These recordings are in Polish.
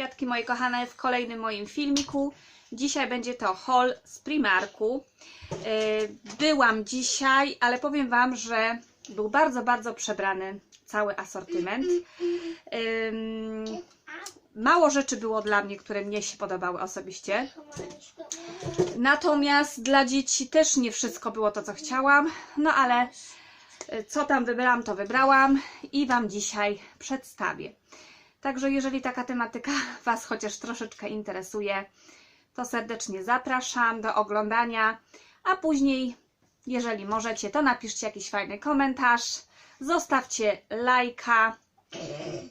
kwiatki moje kochane w kolejnym moim filmiku. Dzisiaj będzie to haul z Primarku. Yy, Byłam dzisiaj, ale powiem Wam, że był bardzo, bardzo przebrany cały asortyment. Ym, Mało rzeczy było dla mnie, które mnie się podobały osobiście. Natomiast dla dzieci też nie wszystko było to, co chciałam. No ale y, co tam wybrałam, to wybrałam i Wam dzisiaj przedstawię. Także jeżeli taka tematyka Was chociaż troszeczkę interesuje, to serdecznie zapraszam do oglądania, a później, jeżeli możecie, to napiszcie jakiś fajny komentarz, zostawcie lajka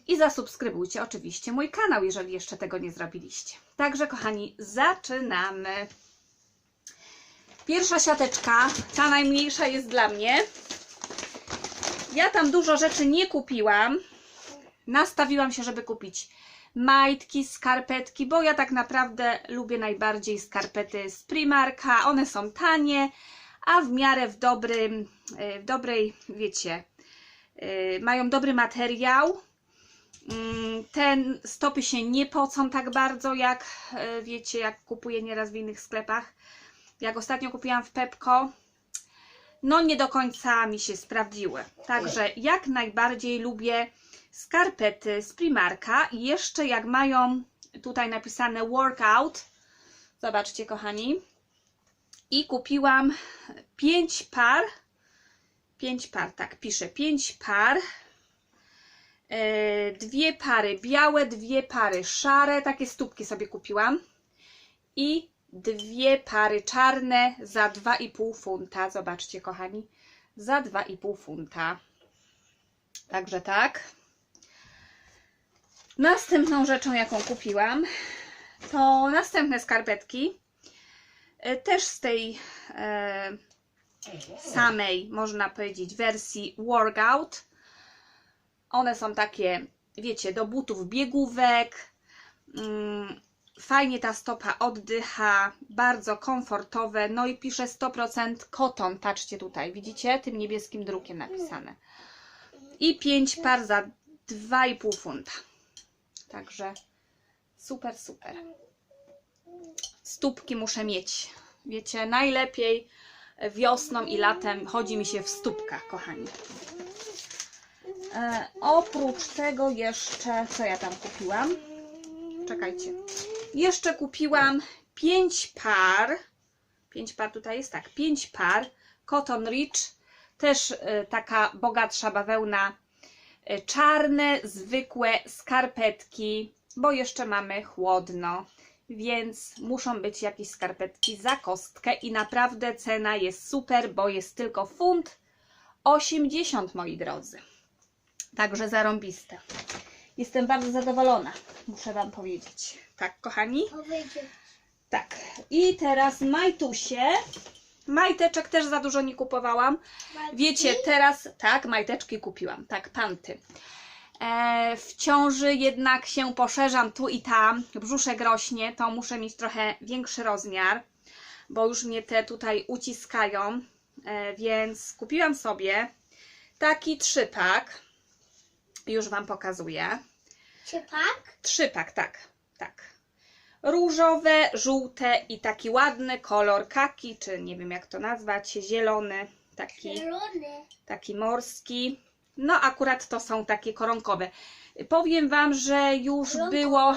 i zasubskrybujcie oczywiście mój kanał, jeżeli jeszcze tego nie zrobiliście. Także, kochani, zaczynamy. Pierwsza siateczka, ta najmniejsza jest dla mnie. Ja tam dużo rzeczy nie kupiłam. Nastawiłam się, żeby kupić majtki, skarpetki, bo ja tak naprawdę lubię najbardziej skarpety z Primarka. One są tanie, a w miarę w dobrym, w dobrej, wiecie, yy, mają dobry materiał. Mm, Ten stopy się nie pocą tak bardzo, jak yy, wiecie, jak kupuję nieraz w innych sklepach. Jak ostatnio kupiłam w Pepko, no nie do końca mi się sprawdziły. Także jak najbardziej lubię skarpety z Primarka i jeszcze jak mają tutaj napisane workout, zobaczcie kochani, i kupiłam 5 par, 5 par, tak piszę, 5 par, e, dwie pary białe, dwie pary szare, takie stópki sobie kupiłam i dwie pary czarne za 2,5 funta, zobaczcie kochani, za 2,5 funta. Także tak. Następną rzeczą, jaką kupiłam, to następne skarpetki. E, Też z tej e, samej, można powiedzieć, wersji workout. One są takie, wiecie, do butów biegówek. Mm, Fajnie ta stopa oddycha, bardzo komfortowe. No i pisze 100% koton. Patrzcie tutaj, widzicie? Tym niebieskim drukiem napisane. I 5 par za 2,5 funta. Także super, super. Stópki muszę mieć. Wiecie, najlepiej wiosną i latem chodzi mi się w stópkach, kochani. E, oprócz tego jeszcze, co ja tam kupiłam? Czekajcie. Jeszcze kupiłam 5 par. 5 par tutaj jest tak, 5 par Cotton Rich, też e, taka bogatsza bawełna czarne, zwykłe skarpetki, bo jeszcze mamy chłodno, więc muszą być jakieś skarpetki za kostkę i naprawdę cena jest super, bo jest tylko funt 80, moi drodzy. Także zarąbiste. Jestem bardzo zadowolona, muszę Wam powiedzieć. Tak, kochani? Tak. I teraz majtusie. Majteczek też za dużo nie kupowałam. Wiecie, teraz tak, majteczki kupiłam, tak, panty. E, w ciąży jednak się poszerzam tu i tam, brzuszek rośnie, to muszę mieć trochę większy rozmiar, bo już mnie te tutaj uciskają, e, więc kupiłam sobie taki trzypak. Już Wam pokazuję. Trzypak? Trzypak, tak, tak. Różowe, żółte i taki ładny kolor kaki, czy nie wiem jak to nazwać, zielony, taki Zielony. taki morski. No akurat to są takie koronkowe. Powiem Wam, że już było...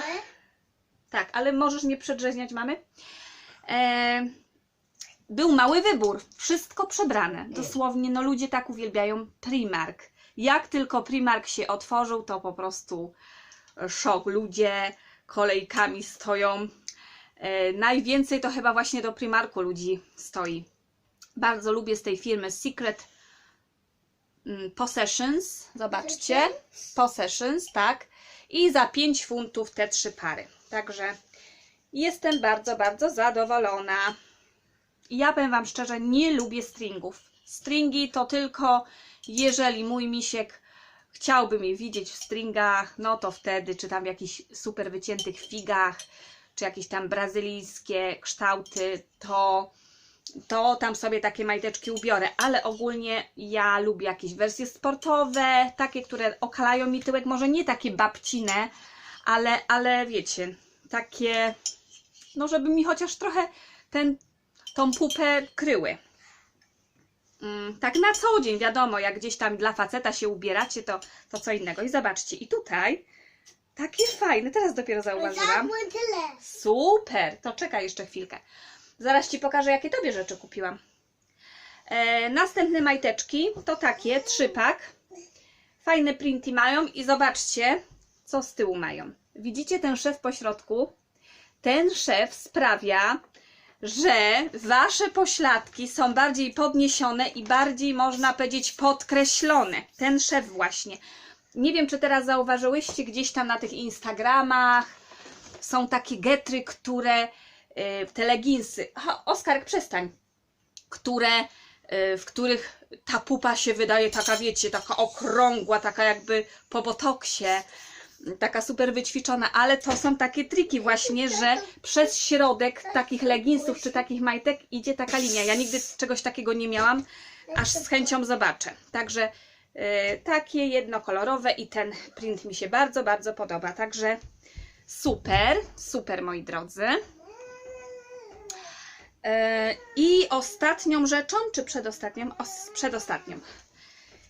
Tak, ale możesz nie przedrzeźniać mamy? E, był mały wybór. Wszystko przebrane. Dosłownie, no ludzie tak uwielbiają Primark. Jak tylko Primark się otworzył, to po prostu szok. Ludzie kolejkami stoją. E, najwięcej to chyba właśnie do Primarku ludzi stoi. Bardzo lubię z tej firmy Secret mm, Possessions. Zobaczcie. Possessions, tak. I za 5 funtów te trzy pary. Także jestem bardzo, bardzo zadowolona. Ja powiem Wam szczerze, nie lubię stringów. Stringi to tylko jeżeli mój misiek chciałby mnie widzieć w stringach, no to wtedy, czy tam w jakichś super wyciętych figach, czy jakieś tam brazylijskie kształty, to, to tam sobie takie majteczki ubiorę. Ale ogólnie ja lubię jakieś wersje sportowe, takie, które okalają mi tyłek, może nie takie babcine, ale, ale wiecie, takie, no żeby mi chociaż trochę ten, tą pupę kryły. Mm, tak na co dzień, wiadomo, jak gdzieś tam dla faceta się ubieracie, to, to co innego. I zobaczcie, i tutaj takie fajne, teraz dopiero zauważyłam. Super, to czekaj jeszcze chwilkę. Zaraz Ci pokażę, jakie Tobie rzeczy kupiłam. E, następne majteczki to takie, trzypak. Fajne printy mają i zobaczcie, co z tyłu mają. Widzicie ten szef po środku? Ten szef sprawia, że Wasze pośladki są bardziej podniesione i bardziej, można powiedzieć, podkreślone. Ten szef właśnie. Nie wiem, czy teraz zauważyłyście gdzieś tam na tych Instagramach, są takie getry, które, y, te leginsy, ha, Oskar, przestań, które, y, w których ta pupa się wydaje taka, wiecie, taka okrągła, taka jakby po botoksie, taka super wyćwiczona, ale to są takie triki właśnie, że przez środek takich leginsów czy takich majtek idzie taka linia. Ja nigdy czegoś takiego nie miałam, aż z chęcią zobaczę. Także y, takie jednokolorowe i ten print mi się bardzo, bardzo podoba. Także super, super moi drodzy. E, I ostatnią rzeczą, czy przedostatnią? Os, przedostatnią.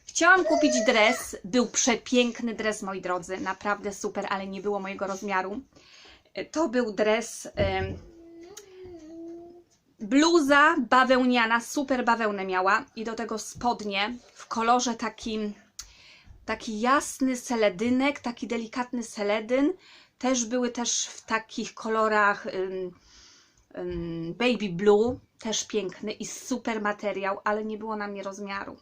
Chciałam kupić dres. Był przepiękny dres, moi drodzy. Naprawdę super, ale nie było mojego rozmiaru. To był dres. Bluza bawełniana, super bawełnę miała i do tego spodnie w kolorze takim, taki jasny seledynek, taki delikatny seledyn. Też były też w takich kolorach baby blue, też piękny i super materiał, ale nie było na mnie rozmiaru.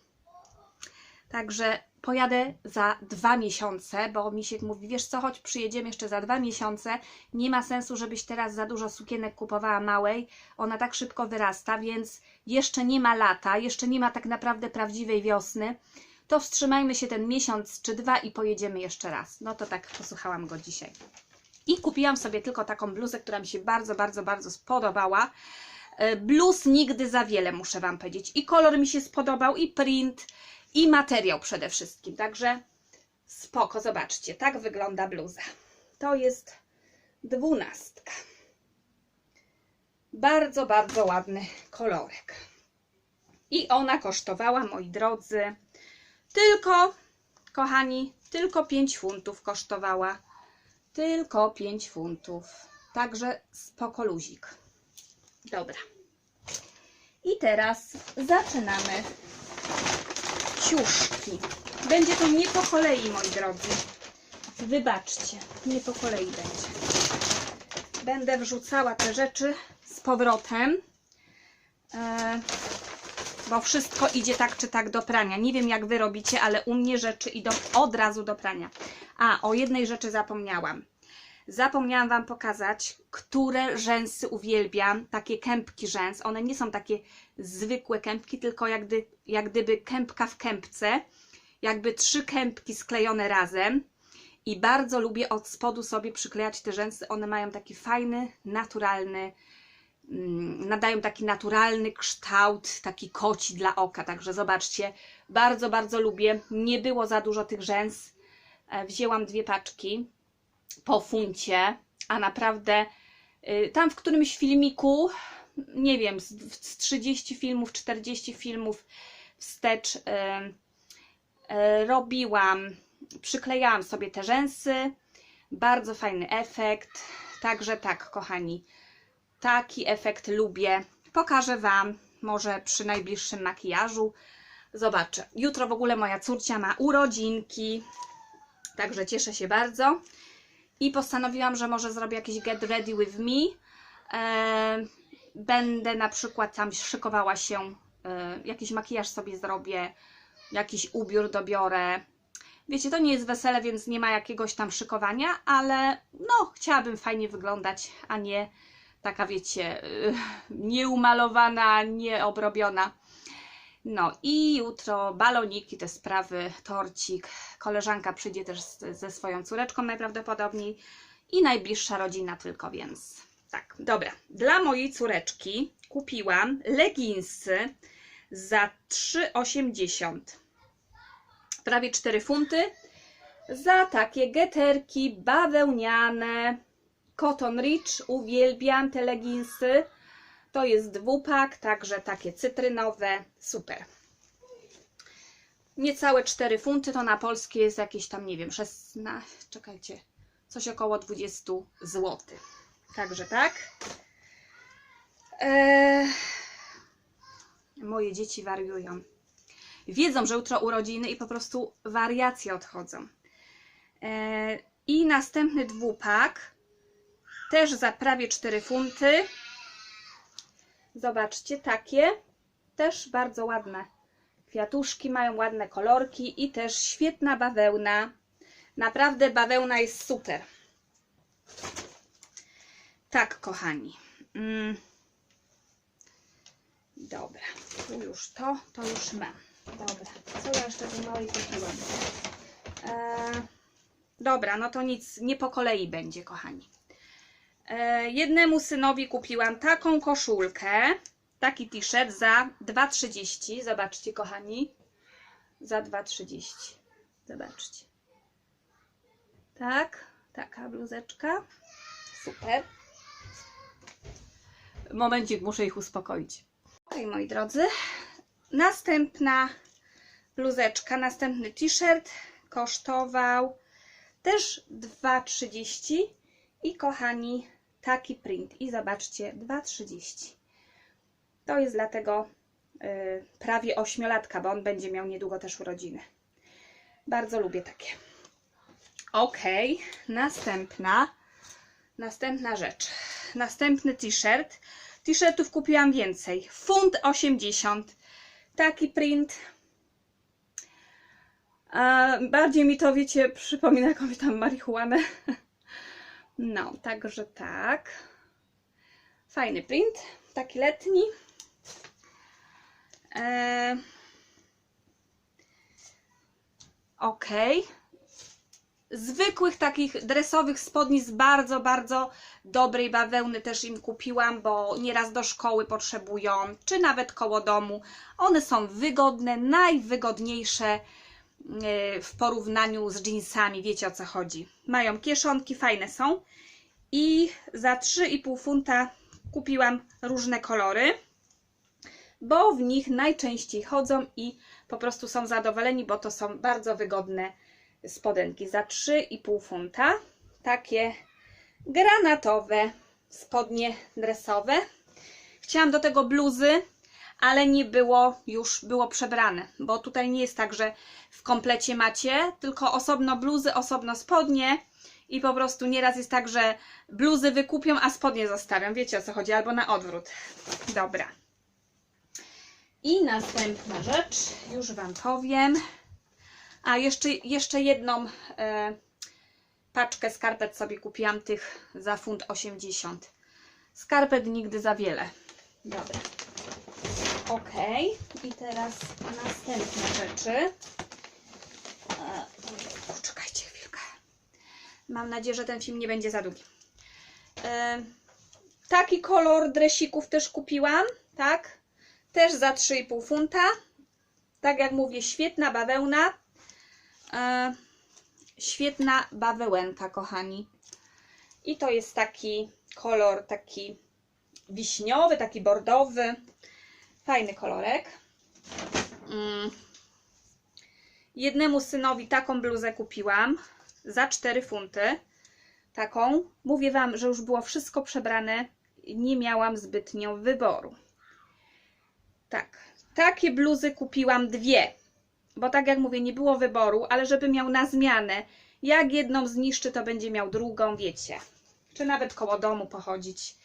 Także pojadę za dwa miesiące, bo Misiek mówi, wiesz co, chodź przyjedziemy jeszcze za dwa miesiące. Nie ma sensu, żebyś teraz za dużo sukienek kupowała małej. Ona tak szybko wyrasta, więc jeszcze nie ma lata, jeszcze nie ma tak naprawdę prawdziwej wiosny. To wstrzymajmy się ten miesiąc czy dwa i pojedziemy jeszcze raz. No to tak posłuchałam go dzisiaj. I kupiłam sobie tylko taką bluzę, która mi się bardzo, bardzo, bardzo spodobała. E, Bluz nigdy za wiele, muszę Wam powiedzieć. I kolor mi się spodobał, i print, i materiał przede wszystkim. Także spoko, zobaczcie, tak wygląda bluza. To jest dwunastka. Bardzo, bardzo ładny kolorek. I ona kosztowała, moi drodzy, tylko, kochani, tylko 5 funtów kosztowała. Tylko 5 funtów. Także spoko luzik. Dobra. I teraz zaczynamy ciuszki. Będzie to nie po kolei, moi drodzy. Wybaczcie, nie po kolei będzie. Będę wrzucała te rzeczy z powrotem, e, bo wszystko idzie tak czy tak do prania. Nie wiem, jak wy robicie, ale u mnie rzeczy idą od razu do prania. A, o jednej rzeczy zapomniałam. Zapomniałam Wam pokazać, które rzęsy uwielbiam, takie kępki rzęs. One nie są takie zwykłe kępki, tylko jak, gdy, jak gdyby kępka w kępce, jakby trzy kępki sklejone razem. I bardzo lubię od spodu sobie przyklejać te rzęsy. One mają taki fajny, naturalny, mm, nadają taki naturalny kształt, taki koci dla oka. Także zobaczcie, bardzo, bardzo lubię. Nie było za dużo tych rzęs. E, Wzięłam dwie paczki po funcie, a naprawdę y, tam w którymś filmiku, nie wiem, z, z 30 filmów, 40 filmów wstecz y, y, robiłam, przyklejałam sobie te rzęsy, bardzo fajny efekt, także tak, kochani, taki efekt lubię. Pokażę Wam może przy najbliższym makijażu. Zobaczę. Jutro w ogóle moja córcia ma urodzinki, także cieszę się bardzo i postanowiłam, że może zrobię jakiś get ready with me. E, będę na przykład tam szykowała się, e, jakiś makijaż sobie zrobię, jakiś ubiór dobiorę. Wiecie, to nie jest wesele, więc nie ma jakiegoś tam szykowania, ale no, chciałabym fajnie wyglądać, a nie taka, wiecie, e, nieumalowana, nieobrobiona. No i jutro baloniki, te sprawy, torcik. Koleżanka przyjdzie też ze swoją córeczką najprawdopodobniej i najbliższa rodzina tylko, więc tak. Dobra, dla mojej córeczki kupiłam leginsy za 3,80. Prawie 4 funty. za takie geterki bawełniane. Cotton Rich, uwielbiam te leginsy. To jest dwupak, także takie cytrynowe, super. Niecałe 4 funty, to na polskie jest jakieś tam, nie wiem, 16, czekajcie, coś około 20 zł. Także tak. Eee, moje dzieci wariują. Wiedzą, że jutro urodziny i po prostu wariacje odchodzą. Eee, I następny dwupak, też za prawie 4 funty. Zobaczcie, takie, też bardzo ładne. Kwiatuszki mają ładne kolorki i też świetna bawełna. Naprawdę bawełna jest super. Tak, kochani. Mm. Dobra, tu już to, to już mam. Dobra, co ja jeszcze tu małej kupiłam? E, dobra, no to nic, nie po kolei będzie, kochani. E, jednemu synowi kupiłam taką koszulkę, taki t-shirt za 2,30. Zobaczcie, kochani. Za 2,30. Zobaczcie. Tak, taka bluzeczka. Super. Momencik, muszę ich uspokoić. Ok, moi drodzy. Następna bluzeczka, następny t-shirt kosztował też 2,30 i kochani, taki print. I zobaczcie, 2,30. To jest dla tego y, prawie ośmiolatka, bo on będzie miał niedługo też urodziny. Bardzo lubię takie. Ok, następna, następna rzecz. Następny t-shirt. T-shirtów kupiłam więcej. Funt 80. Taki print. A bardziej mi to, wiecie, przypomina jakąś tam marihuanę. No, także tak. Fajny print, taki letni. Eee, ok. Zwykłych takich dresowych spodni z bardzo, bardzo dobrej bawełny też im kupiłam, bo nieraz do szkoły potrzebują, czy nawet koło domu. One są wygodne, najwygodniejsze w porównaniu z jeansami, wiecie o co chodzi. Mają kieszonki, fajne są. I za 3,5 funta kupiłam różne kolory, bo w nich najczęściej chodzą i po prostu są zadowoleni, bo to są bardzo wygodne spodenki. Za 3,5 funta takie granatowe spodnie dresowe. Chciałam do tego bluzy, ale nie było już, było przebrane, bo tutaj nie jest tak, że w komplecie macie, tylko osobno bluzy, osobno spodnie i po prostu nieraz jest tak, że bluzy wykupią, a spodnie zostawiam. Wiecie o co chodzi, albo na odwrót. Dobra. I następna rzecz, już Wam powiem. A jeszcze, jeszcze jedną e, paczkę skarpet sobie kupiłam tych za funt 80. Skarpet nigdy za wiele. Dobra. Ok. I teraz następne rzeczy. E, poczekajcie chwilkę. Mam nadzieję, że ten film nie będzie za długi. E, taki kolor dresików też kupiłam, tak? Też za 3,5 funta. Tak jak mówię, świetna bawełna. E, świetna bawełenka, kochani. I to jest taki kolor taki wiśniowy, taki bordowy. Fajny kolorek. Mm. Jednemu synowi taką bluzę kupiłam za 4 funty. Taką. Mówię Wam, że już było wszystko przebrane. Nie miałam zbytnio wyboru. Tak. Takie bluzy kupiłam dwie. Bo tak jak mówię, nie było wyboru, ale żeby miał na zmianę. Jak jedną zniszczy, to będzie miał drugą, wiecie. Czy nawet koło domu pochodzić.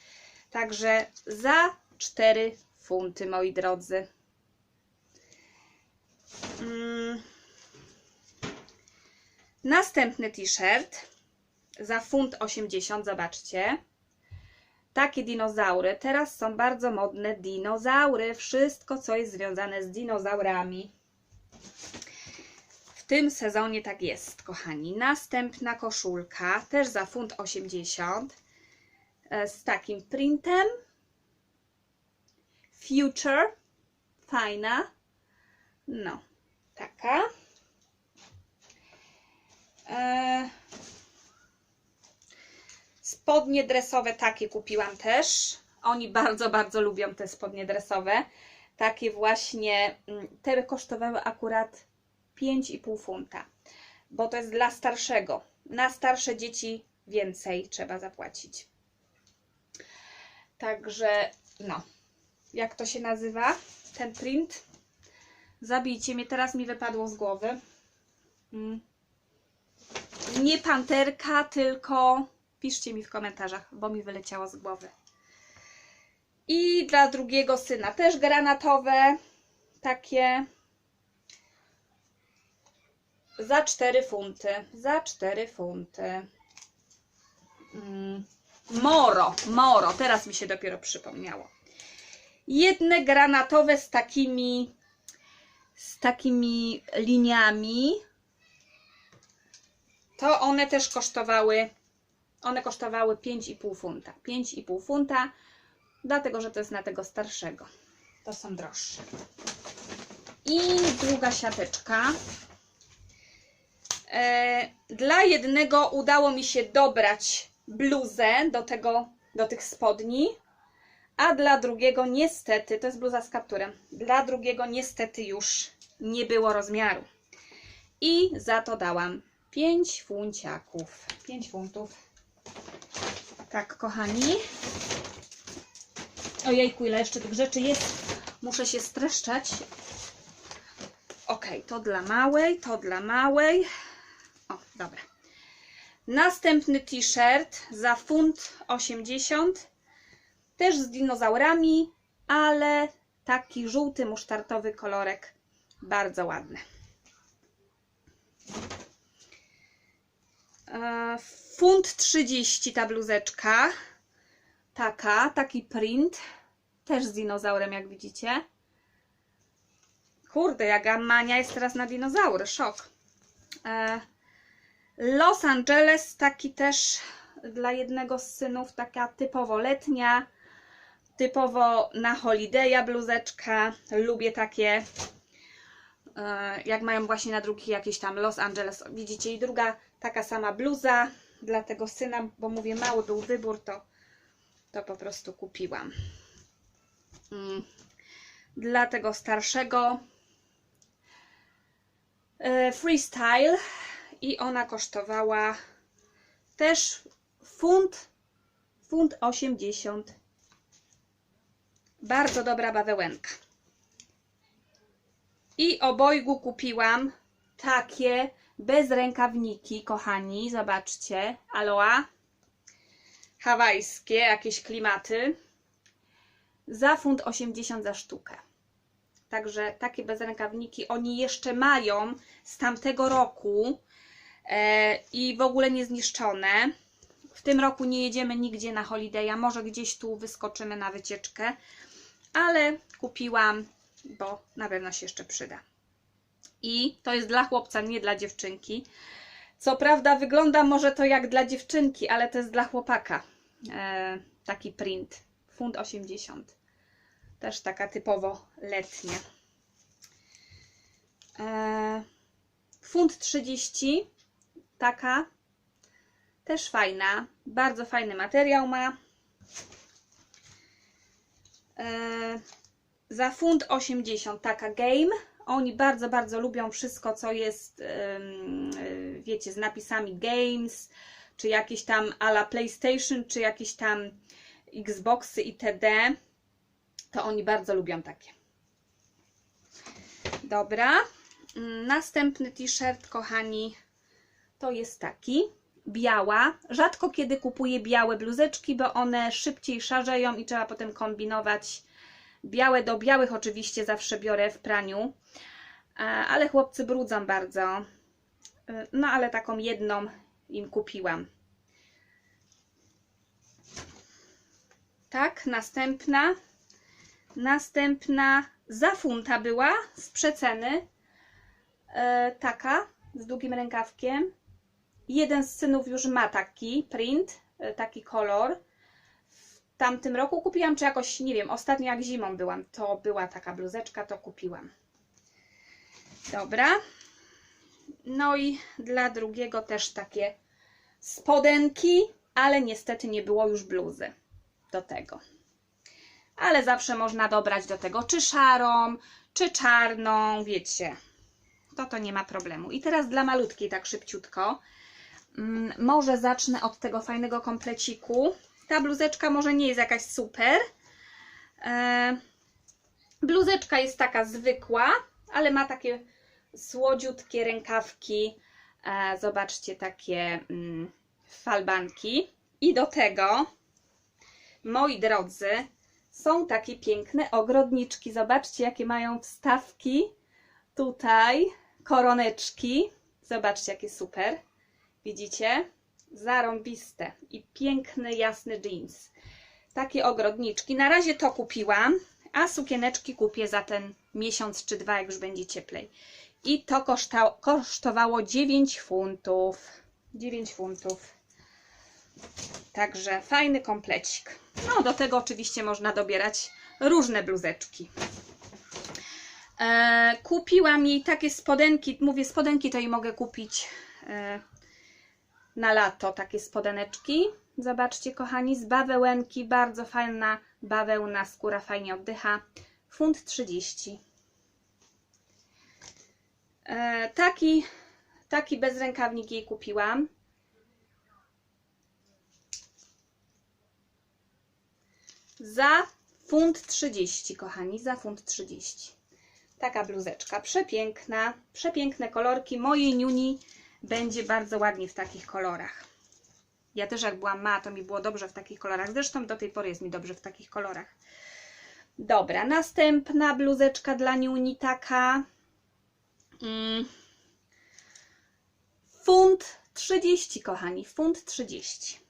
Także za 4 funty, moi drodzy. Mm. Następny t-shirt za funt 80, zobaczcie. Takie dinozaury. Teraz są bardzo modne dinozaury. Wszystko, co jest związane z dinozaurami. W tym sezonie tak jest, kochani. Następna koszulka, też za funt 80, e, z takim printem. Future, fajna. No, taka. E, spodnie dresowe takie kupiłam też. Oni bardzo, bardzo lubią te spodnie dresowe. Takie właśnie, mm, te kosztowały akurat 5,5 funta, bo to jest dla starszego. Na starsze dzieci więcej trzeba zapłacić. Także, no, jak to się nazywa, ten print? Zabijcie mnie, teraz mi wypadło z głowy. Mm. Nie panterka, tylko piszcie mi w komentarzach, bo mi wyleciało z głowy. I dla drugiego syna też granatowe, takie za 4 funty. Za 4 funty. Mm. Moro, moro, teraz mi się dopiero przypomniało. Jedne granatowe z takimi z takimi liniami. To one też kosztowały one kosztowały 5,5 funta. 5,5 funta, dlatego że to jest na tego starszego. To są droższe. I długa siateczka. E, Dla jednego udało mi się dobrać bluzę do, tego, do tych spodni, a dla drugiego niestety, to jest bluza z kapturem, dla drugiego niestety już nie było rozmiaru. I za to dałam 5 funciaków. 5 funtów. Tak, kochani. Ojejku, ile jeszcze tych rzeczy jest. Muszę się streszczać. Ok, to dla małej, to dla małej. O, dobra. Następny t-shirt za funt 80. Też z dinozaurami, ale taki żółty, musztardowy kolorek. Bardzo ładny. E, Funt 30 ta bluzeczka. Taka, taki print. Też z dinozaurem, jak widzicie. Kurde, jaka mania jest teraz na dinozaury. Szok. E, Los Angeles, taki też dla jednego z synów, taka typowo letnia, typowo na holiday'a bluzeczka. Lubię takie, e, jak mają właśnie na drugi jakieś tam Los Angeles, widzicie, i druga taka sama bluza dla tego syna, bo mówię, mały był wybór, to, to po prostu kupiłam. Mm. Dla tego starszego e, freestyle i ona kosztowała też funt, funt 80. Bardzo dobra bawełenka. I obojgu kupiłam takie bez rękawniki, kochani. Zobaczcie. Aloha. Hawajskie, jakieś klimaty. Za funt 80 za sztukę. Także takie bez rękawniki oni jeszcze mają z tamtego roku e, i w ogóle nie zniszczone. W tym roku nie jedziemy nigdzie na holiday'a, może gdzieś tu wyskoczymy na wycieczkę, ale kupiłam, bo na pewno się jeszcze przyda. I to jest dla chłopca, nie dla dziewczynki. Co prawda wygląda może to jak dla dziewczynki, ale to jest dla chłopaka. E, taki print. Funt 80. Też taka typowo letnia. E, funt 30. Taka. Też fajna. Bardzo fajny materiał ma. E, za funt 80 taka game. Oni bardzo, bardzo lubią wszystko, co jest, y, wiecie, z napisami games, czy jakieś tam ala PlayStation, czy jakieś tam Xboxy itd. To oni bardzo lubią takie. Dobra. Mm, Następny t-shirt, kochani, to jest taki. Biała. Rzadko kiedy kupuję białe bluzeczki, bo one szybciej szarzeją i trzeba potem kombinować. Białe do białych oczywiście zawsze biorę w praniu, e, ale chłopcy brudzą bardzo. E, No ale taką jedną im kupiłam. Tak, następna. Następna za funta była z przeceny. E, taka z długim rękawkiem. Jeden z synów już ma taki print, e, taki kolor. W tamtym roku kupiłam, czy jakoś, nie wiem, ostatnio jak zimą byłam, to była taka bluzeczka, to kupiłam. Dobra. No i dla drugiego też takie spodenki, ale niestety nie było już bluzy do tego. Ale zawsze można dobrać do tego czy szarą, czy czarną, wiecie. To to nie ma problemu. I teraz dla malutkiej tak szybciutko. Mm, Może zacznę od tego fajnego kompleciku. Ta bluzeczka może nie jest jakaś super. E, bluzeczka jest taka zwykła, ale ma takie słodziutkie rękawki. E, zobaczcie, takie mm, falbanki. I do tego, moi drodzy, są takie piękne ogrodniczki. Zobaczcie, jakie mają wstawki. Tutaj koroneczki. Zobaczcie, jakie super. Widzicie? Zarąbiste. I piękny, jasny jeans. Takie ogrodniczki. Na razie to kupiłam, a sukieneczki kupię za ten miesiąc czy dwa, jak już będzie cieplej. I to kosztowało 9 funtów. 9 funtów. Także fajny komplecik. No, do tego oczywiście można dobierać różne bluzeczki. E, kupiłam jej takie spodenki. Mówię spodenki, to jej mogę kupić e, na lato. Takie spodeneczki. Zobaczcie, kochani, z bawełenki. Bardzo fajna bawełna, skóra fajnie oddycha. Funt 30. E, taki, taki bezrękawnik jej kupiłam. Za funt 30, kochani, za funt 30. Taka bluzeczka, przepiękna, przepiękne kolorki. Mojej niuni będzie bardzo ładnie w takich kolorach. Ja też jak byłam ma, to mi było dobrze w takich kolorach. Zresztą do tej pory jest mi dobrze w takich kolorach. Dobra, następna bluzeczka dla niuni taka. Mm. Funt 30, kochani, funt 30.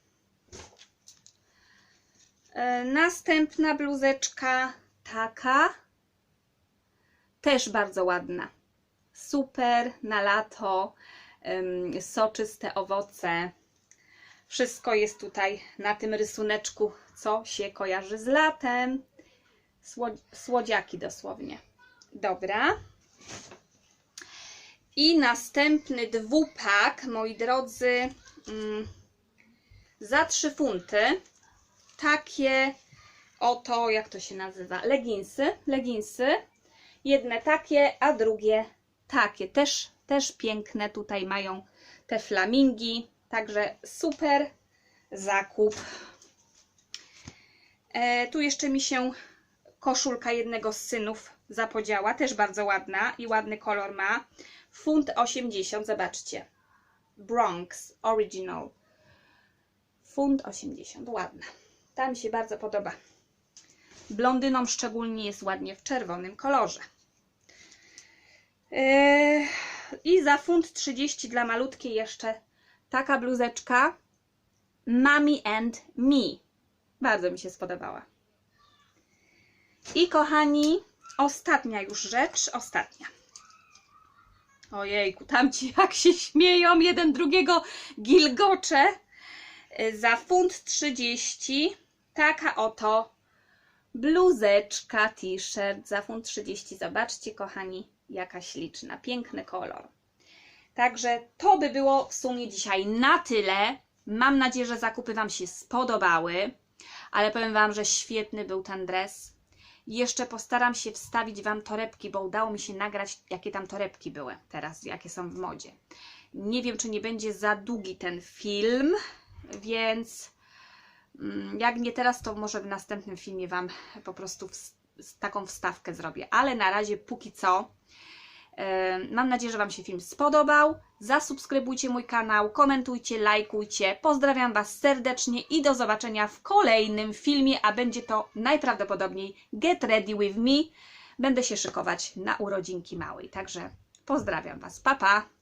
E, Następna bluzeczka taka. Też bardzo ładna. Super na lato. Soczyste owoce. Wszystko jest tutaj na tym rysuneczku, co się kojarzy z latem. Sło- Słodziaki dosłownie. Dobra. I następny dwupak, moi drodzy, mm, za 3 funty. Takie oto, jak to się nazywa, leginsy. Leginsy. Jedne takie, a drugie takie. Też, też piękne tutaj mają te flamingi. Także super zakup. E, tu jeszcze mi się koszulka jednego z synów zapodziała. Też bardzo ładna i ładny kolor ma. Funt 80, zobaczcie. Bronx Original. Funt 80, ładna. Ta mi się bardzo podoba. Blondynom szczególnie jest ładnie w czerwonym kolorze. Yy, I za funt 30 dla malutkiej jeszcze taka bluzeczka. Mommy and Me. Bardzo mi się spodobała. I kochani, ostatnia już rzecz, ostatnia. Ojejku, tamci jak się śmieją, jeden drugiego gilgocze. Za funt 30 taka oto bluzeczka, t-shirt za funt 30. Zobaczcie, kochani, jaka śliczna, piękny kolor. Także to by było w sumie dzisiaj na tyle. Mam nadzieję, że zakupy Wam się spodobały, ale powiem Wam, że świetny był ten dres. Jeszcze postaram się wstawić Wam torebki, bo udało mi się nagrać, jakie tam torebki były teraz, jakie są w modzie. Nie wiem, czy nie będzie za długi ten film, więc mm, jak nie teraz, to może w następnym filmie Wam po prostu ws- taką wstawkę zrobię. Ale na razie, póki co, mam nadzieję, że Wam się film spodobał. Zasubskrybujcie mój kanał, komentujcie, lajkujcie. Pozdrawiam Was serdecznie i do zobaczenia w kolejnym filmie, a będzie to najprawdopodobniej Get Ready With Me. Będę się szykować na urodzinki małej. Także pozdrawiam Was. Pa, pa!